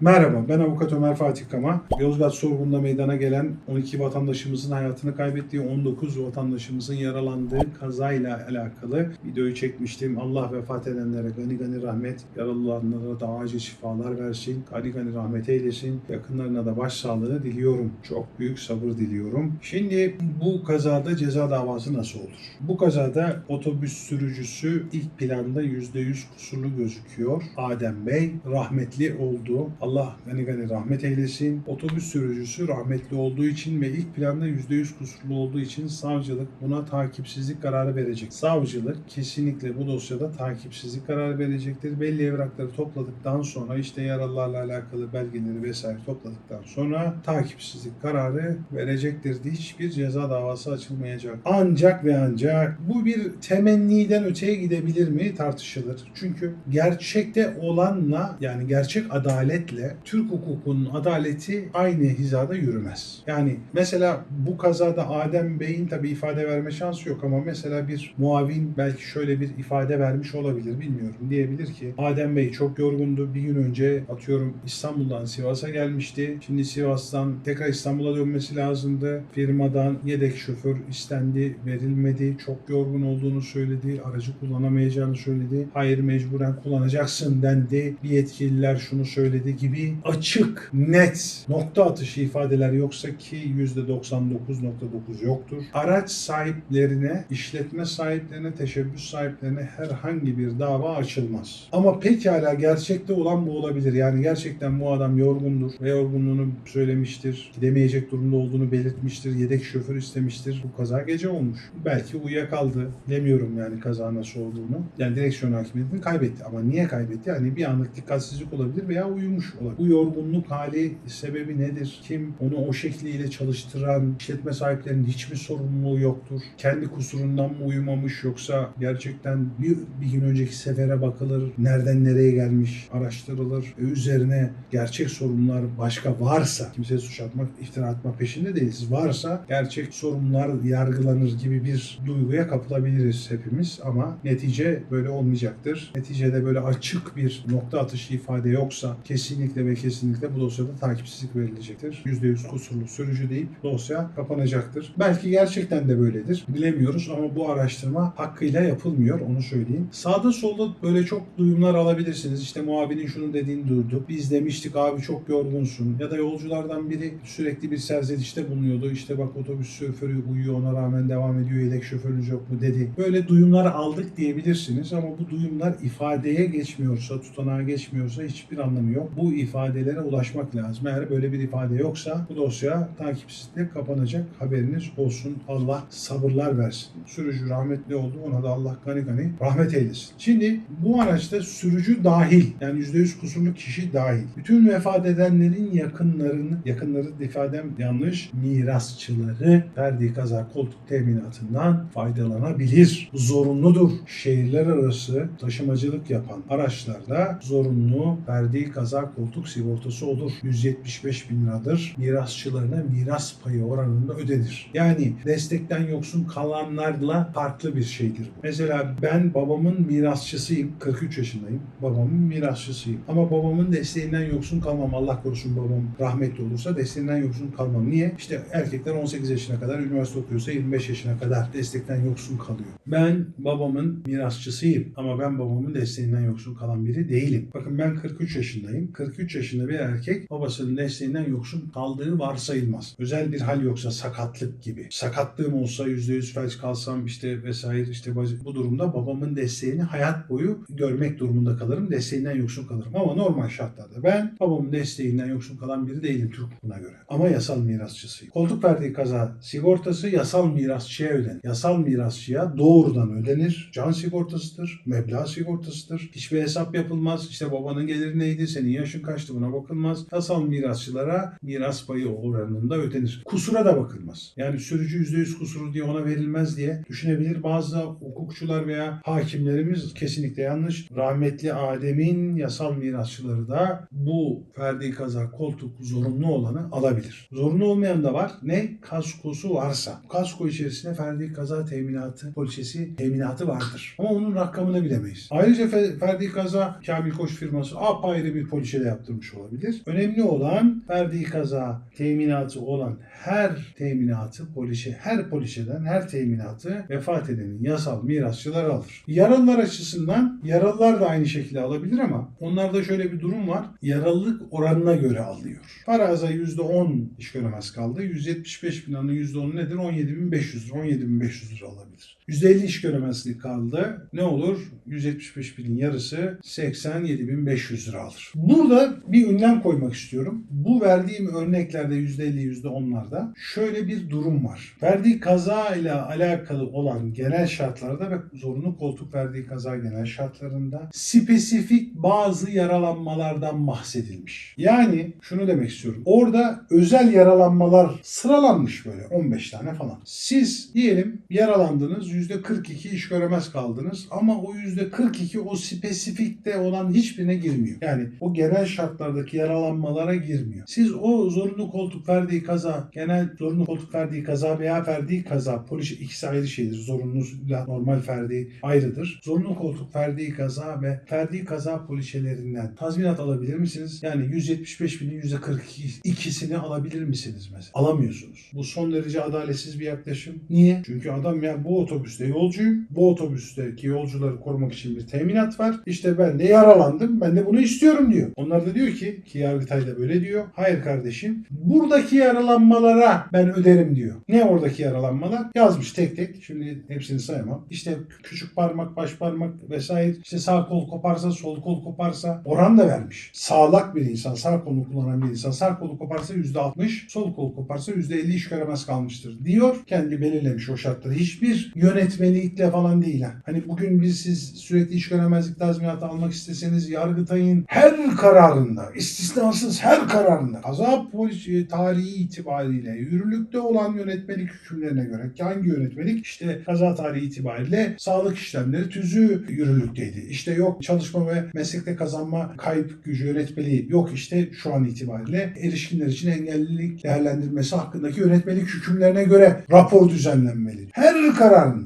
Merhaba, ben Avukat Ömer Fatih Kama. Yozgat sorgununda meydana gelen 12 vatandaşımızın hayatını kaybettiği 19 vatandaşımızın yaralandığı kazayla alakalı videoyu çekmiştim. Allah vefat edenlere gani gani rahmet, yaralılarına da acil şifalar versin, gani gani rahmet eylesin, yakınlarına da başsağlığı diliyorum. Çok büyük sabır diliyorum. Şimdi bu kazada ceza davası nasıl olur? Bu kazada otobüs sürücüsü ilk planda %100 kusurlu gözüküyor. Adem Bey rahmetli oldu. Allah gani gani rahmet eylesin. Otobüs sürücüsü rahmetli olduğu için ve ilk planda %100 kusurlu olduğu için savcılık buna takipsizlik kararı verecek. Savcılık kesinlikle bu dosyada takipsizlik kararı verecektir. Belli evrakları topladıktan sonra işte yaralılarla alakalı belgeleri vesaire topladıktan sonra takipsizlik kararı verecektir. Hiçbir ceza davası açılmayacak. Ancak ve ancak bu bir temenniden öteye gidebilir mi tartışılır. Çünkü gerçekte olanla yani gerçek adaletle Türk hukukunun adaleti aynı hizada yürümez. Yani mesela bu kazada Adem Bey'in tabii ifade verme şansı yok ama mesela bir muavin belki şöyle bir ifade vermiş olabilir bilmiyorum. Diyebilir ki Adem Bey çok yorgundu. Bir gün önce atıyorum İstanbul'dan Sivas'a gelmişti. Şimdi Sivas'tan tekrar İstanbul'a dönmesi lazımdı. Firmadan yedek şoför istendi, verilmedi. Çok yorgun olduğunu söyledi. Aracı kullanamayacağını söyledi. Hayır mecburen kullanacaksın dendi. Bir yetkililer şunu söyledi gibi açık, net, nokta atışı ifadeler yoksa ki %99.9 yoktur. Araç sahiplerine, işletme sahiplerine, teşebbüs sahiplerine herhangi bir dava açılmaz. Ama pekala gerçekte olan bu olabilir. Yani gerçekten bu adam yorgundur ve yorgunluğunu söylemiştir. Gidemeyecek durumda olduğunu belirtmiştir. Yedek şoför istemiştir. Bu kaza gece olmuş. Belki uyuyakaldı. Bilemiyorum yani kaza nasıl olduğunu. Yani direksiyon hakimiyetini kaybetti. Ama niye kaybetti? Yani bir anlık dikkatsizlik olabilir veya uyumuş olabilir. Bu yorgunluk hali sebebi nedir? Kim onu o şekliyle çalıştıran işletme sahiplerinin hiç mi sorumluluğu yoktur? Kendi kusurundan mı uyumamış yoksa gerçekten bir, bir gün önceki sefere bakılır. Nereden nereye gelmiş araştırılır. E, üzerine gerçek sorunlar başka varsa kimseye suç atmak, iftira atmak peşinde değiliz. Varsa gerçek sorunlar yargılanır gibi bir duyguya kapılabiliriz hepimiz ama netice böyle olmayacaktır. Neticede böyle açık bir nokta atışı ifade yoksa kesinlikle ve kesinlikle bu dosyada takipsizlik verilecektir. %100 kusurlu sürücü deyip dosya kapanacaktır. Belki gerçekten de böyledir. Bilemiyoruz ama bu araştırma hakkıyla yapılmıyor onu söyleyeyim. Sağda solda böyle çok duyumlar alabilirsiniz. İşte muavinin şunun dediğini duyduk. Biz demiştik abi çok yorgunsun. Ya da yolculardan biri sürekli bir serzenişte bulunuyordu. İşte bak otobüs şoförü uyuyor ona rağmen devam ediyor. Yedek şoförünüz yok mu dedi. Böyle duyumlar aldık diyebilirsiniz ama bu duyumlar ifadeye geçmiyorsa, tutanağa geçmiyorsa hiçbir anlamı yok. Bu ifadelere ulaşmak lazım. Eğer böyle bir ifade yoksa bu dosya takipsizlikle kapanacak. Haberiniz olsun. Allah sabırlar versin. Sürücü rahmetli oldu. Ona da Allah gani gani rahmet eylesin. Şimdi bu araçta sürücü dahil yani %100 kusurlu kişi dahil. Bütün vefat edenlerin yakınlarını, yakınları ifadem yanlış, mirasçıları verdiği kaza koltuk teminatından faydalanabilir. Zorunludur. Şehirler arası taşımacılık yapan araçlarda zorunlu verdiği kaza koltuk sigortası olur. 175 bin liradır. Mirasçılarına miras payı oranında ödenir. Yani destekten yoksun kalanlarla farklı bir şeydir. Mesela ben babamın mirasçısıyım. 43 yaşındayım. Babamın mirasçısıyım. Ama babamın desteğinden yoksun kalmam. Allah korusun babam rahmetli olursa desteğinden yoksun kalmam. Niye? İşte erkekler 18 yaşına kadar üniversite okuyorsa 25 yaşına kadar destekten yoksun kalıyor. Ben babamın mirasçısıyım. Ama ben babamın desteğinden yoksun kalan biri değilim. Bakın ben 43 yaşındayım. 43 yaşında bir erkek babasının desteğinden yoksun kaldığı varsayılmaz. Özel bir hal yoksa sakatlık gibi. Sakatlığım olsa %100 felç kalsam işte vesaire işte bu durumda babamın desteğini hayat boyu görmek durumunda kalırım. Desteğinden yoksun kalırım. Ama normal şartlarda ben babamın desteğinden yoksun kalan biri değilim Türk hukukuna göre. Ama yasal mirasçısıyım. Koltuk verdiği kaza sigortası yasal mirasçıya ödenir. Yasal mirasçıya doğrudan ödenir. Can sigortasıdır, meblağ sigortasıdır. Hiçbir hesap yapılmaz. İşte babanın geliri neydi, senin yaşın kaçtı buna bakılmaz. Yasal mirasçılara miras payı oranında ödenir. Kusura da bakılmaz. Yani sürücü %100 kusuru diye ona verilmez diye düşünebilir. Bazı hukukçular veya hakimlerimiz kesinlikle yanlış. Rahmetli Adem'in yasal mirasçıları da bu verdiği kaza koltuk zorunlu olanı alabilir. Zorunlu olmayan da var. Ne? Kaskosu varsa. Kasko içerisinde ferdi kaza teminatı, poliçesi teminatı vardır. Ama onun rakamını bilemeyiz. Ayrıca fe- ferdi kaza Kamil Koç firması apayrı bir poliçe yaptırmış olabilir. Önemli olan verdiği kaza teminatı olan her teminatı polişe, her polişeden her teminatı vefat edenin yasal mirasçıları alır. Yaralılar açısından yaralılar da aynı şekilde alabilir ama onlarda şöyle bir durum var. Yaralılık oranına göre alıyor. Faraza %10 iş göremez kaldı. 175 bin liranın %10'u nedir? 17.500 lira. 17.500 lira alabilir. %50 iş göremezlik kaldı. Ne olur? 175 binin yarısı 87.500 lira alır. Burada bir ünlem koymak istiyorum. Bu verdiğim örneklerde %50, %10'larda şöyle bir durum var. Verdiği kaza ile alakalı olan genel şartlarda ve zorunlu koltuk verdiği kaza genel şartlarında spesifik bazı yaralanmalardan bahsedilmiş. Yani şunu demek istiyorum. Orada özel yaralanmalar sıralanmış böyle 15 tane falan. Siz diyelim yaralandınız %42 iş göremez kaldınız ama o %42 o spesifikte olan hiçbirine girmiyor. Yani o genel şartlardaki yaralanmalara girmiyor. Siz o zorunlu koltuk verdiği kaza, genel zorunlu koltuk verdiği kaza veya verdiği kaza, polis ikisi ayrı şeydir. Zorunluyla normal ferdi ayrıdır. Zorunlu koltuk verdiği kaza ve verdiği kaza poliçelerinden tazminat alabilir misiniz? Yani 175 binin %42'sini alabilir misiniz mesela? Alamıyorsunuz. Bu son derece adaletsiz bir yaklaşım. Niye? Çünkü adam ya bu otobüste yolcuyum. Bu otobüsteki yolcuları korumak için bir teminat var. İşte ben de yaralandım. Ben de bunu istiyorum diyor. Onlar da diyor ki ki Yargıtay da böyle diyor. Hayır kardeşim. Buradaki yaralanmalara ben öderim diyor. Ne oradaki yaralanmalar? Yazmış tek tek. Şimdi hepsini sayamam. İşte küçük parmak, baş parmak vesaire. İşte sağ kol koparsa, sol kol koparsa oran da vermiş. Sağlak bir insan, sağ kolunu kullanan bir insan sağ kolu koparsa %60, sol kol koparsa %50 iş göremez kalmıştır diyor. Kendi belirlemiş o şartları. Hiçbir yönetmelikle falan değil. ha. Hani bugün biz siz sürekli iş göremezlik tazminatı almak isteseniz Yargıtay'ın her kararında, istisnasız her kararında kaza polis e, tarihi itibariyle yürürlükte olan yönetmelik hükümlerine göre hangi yönetmelik işte kaza tarihi itibariyle sağlık işlemleri tüzüğü yürürlükteydi. İşte yok çalışma ve meslekte kazanma kayıp gücü yönetmeliği yok işte şu an itibariyle erişkinler için engellilik değerlendirmesi hakkındaki yönetmelik hükümlerine göre rapor düzenlenmeli. Her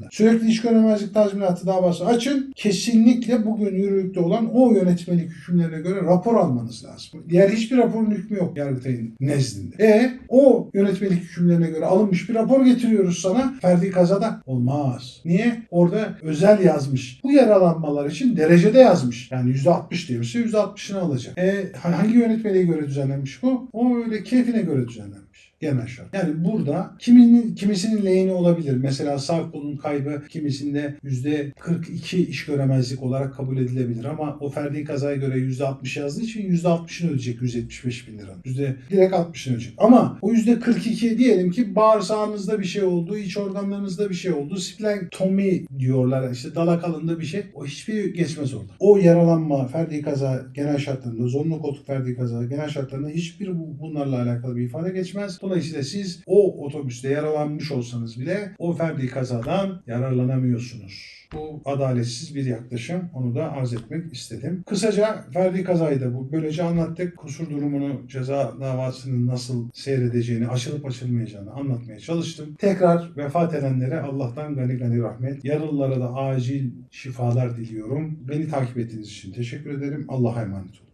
kararında sürekli iş göremezlik tazminatı davası açın. Kesinlikle bugün yürürlükte olan o yönetmelik hükümlerine göre rapor almanız lazım. Diğer hiçbir raporun hükmü yok Yargıtay'ın nezdinde. E o yönetmelik hükümlerine göre alınmış bir rapor getiriyoruz sana. Ferdi kazada olmaz. Niye? Orada özel yazmış. Bu yaralanmalar için derecede yazmış. Yani %60 diyorsa %60'ını alacak. E hangi yönetmeliğe göre düzenlenmiş bu? O öyle keyfine göre düzenlenmiş genel şart. Yani burada kiminin kimisinin lehine olabilir. Mesela sağ kolun kaybı kimisinde %42 iş göremezlik olarak kabul edilebilir ama o ferdi kazaya göre %60 yazdığı için %60'ını ödeyecek 175 bin lira. Yüzde direkt 60'ını ödeyecek. Ama o %42 diyelim ki bağırsağınızda bir şey oldu, iç organlarınızda bir şey oldu. Splenektomi diyorlar işte dalak alında bir şey. O hiçbir geçmez orada. O yaralanma, ferdi kaza genel şartlarında, zorunlu koltuk ferdi kaza genel şartlarında hiçbir bu- bunlarla alakalı bir ifade geçmez. Dolayısıyla siz o otobüste yaralanmış olsanız bile o ferdi kazadan yararlanamıyorsunuz. Bu adaletsiz bir yaklaşım. Onu da arz etmek istedim. Kısaca ferdi kazayı da bu böylece anlattık. Kusur durumunu, ceza davasının nasıl seyredeceğini, açılıp açılmayacağını anlatmaya çalıştım. Tekrar vefat edenlere Allah'tan gani gani rahmet. Yaralılara da acil şifalar diliyorum. Beni takip ettiğiniz için teşekkür ederim. Allah'a emanet olun.